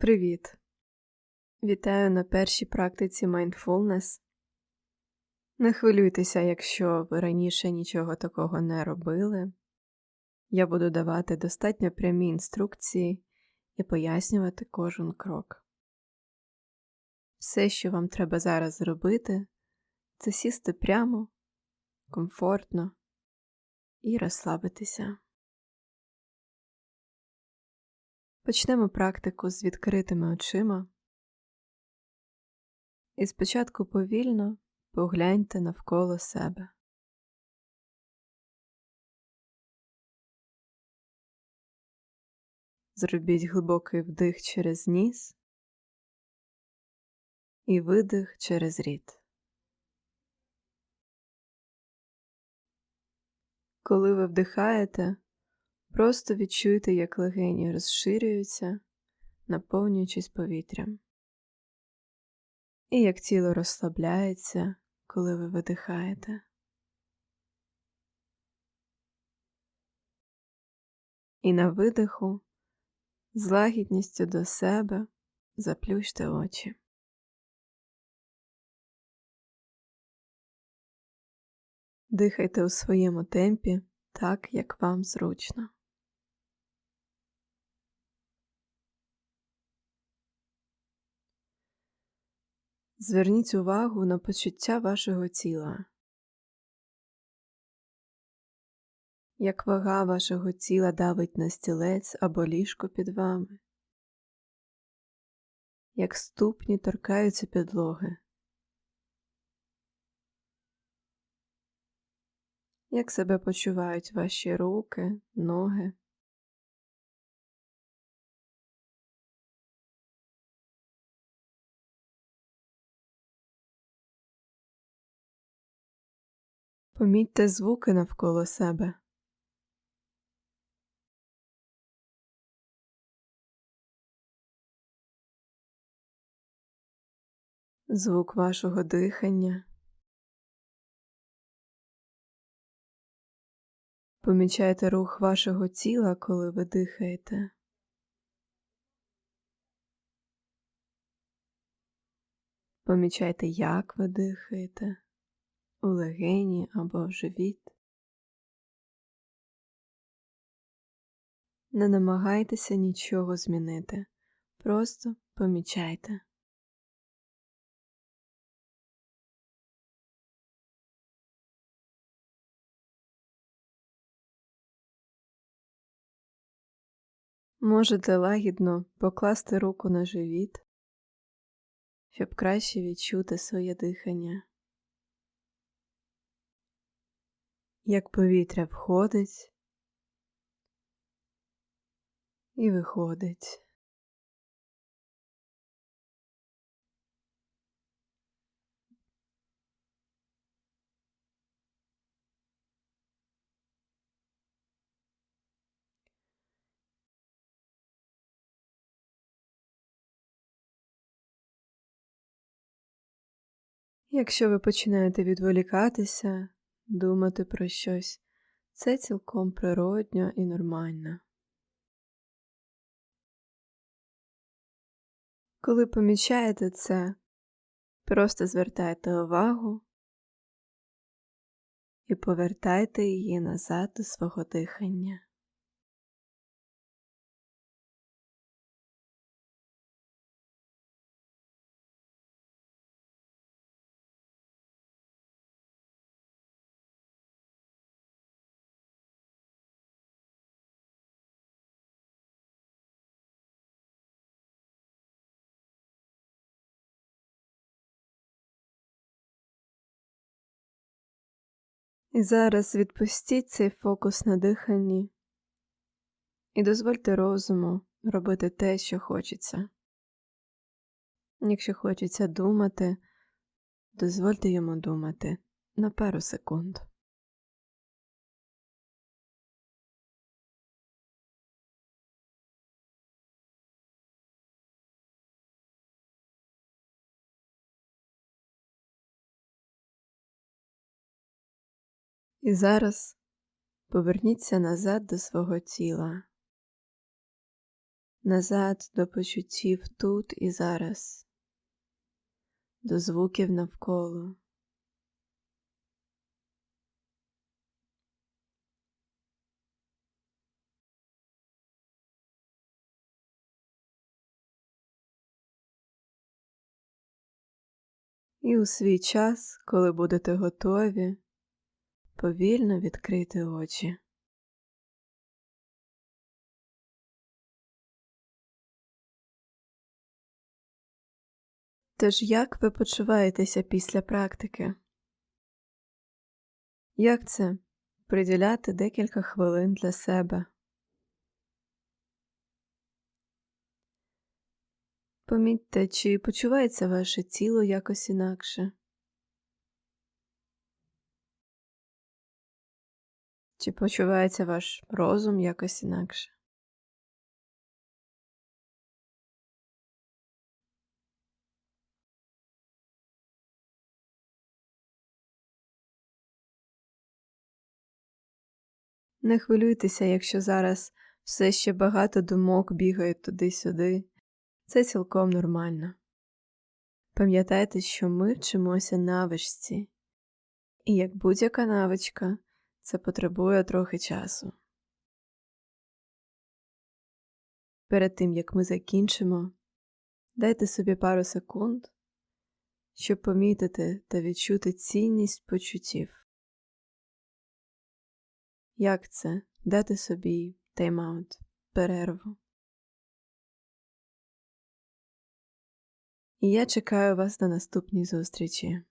Привіт! Вітаю на першій практиці Mindfulness. Не хвилюйтеся, якщо ви раніше нічого такого не робили. Я буду давати достатньо прямі інструкції і пояснювати кожен крок. Все, що вам треба зараз зробити, це сісти прямо, комфортно і розслабитися. Почнемо практику з відкритими очима. І спочатку повільно погляньте навколо себе. Зробіть глибокий вдих через ніс і видих через рід. Коли ви вдихаєте, Просто відчуйте, як легені розширюються, наповнюючись повітрям, і як тіло розслабляється, коли ви видихаєте. І на видиху з лагідністю до себе заплющте очі. Дихайте у своєму темпі так, як вам зручно. Зверніть увагу на почуття вашого тіла. Як вага вашого тіла давить на стілець або ліжко під вами, як ступні торкаються підлоги, як себе почувають ваші руки, ноги. Помітьте звуки навколо себе. Звук вашого дихання. Помічайте рух вашого тіла, коли ви дихаєте. Помічайте, як ви дихаєте у легені або в живіт. Не намагайтеся нічого змінити, просто помічайте. Можете лагідно покласти руку на живіт, щоб краще відчути своє дихання. Як повітря входить і виходить. Якщо ви починаєте відволікатися, думати про щось це цілком природньо і нормально. Коли помічаєте це, просто звертайте увагу і повертайте її назад до свого дихання. І зараз відпустіть цей фокус на диханні і дозвольте розуму робити те, що хочеться. Якщо хочеться думати, дозвольте йому думати на пару секунд. І зараз поверніться назад до свого тіла. назад до почуттів тут і зараз, до звуків навколо. І у свій час, коли будете готові, повільно відкрити очі. Тож як ви почуваєтеся після практики? Як це приділяти декілька хвилин для себе? Помітьте, чи почувається ваше тіло якось інакше? Чи почувається ваш розум якось інакше? Не хвилюйтеся, якщо зараз все ще багато думок бігають туди-сюди. Це цілком нормально. Пам'ятайте, що ми вчимося навичці, і як будь-яка навичка, це потребує трохи часу. Перед тим як ми закінчимо, дайте собі пару секунд, щоб помітити та відчути цінність почуттів. Як це дати собі тайм-аут, перерву? І я чекаю вас на наступній зустрічі.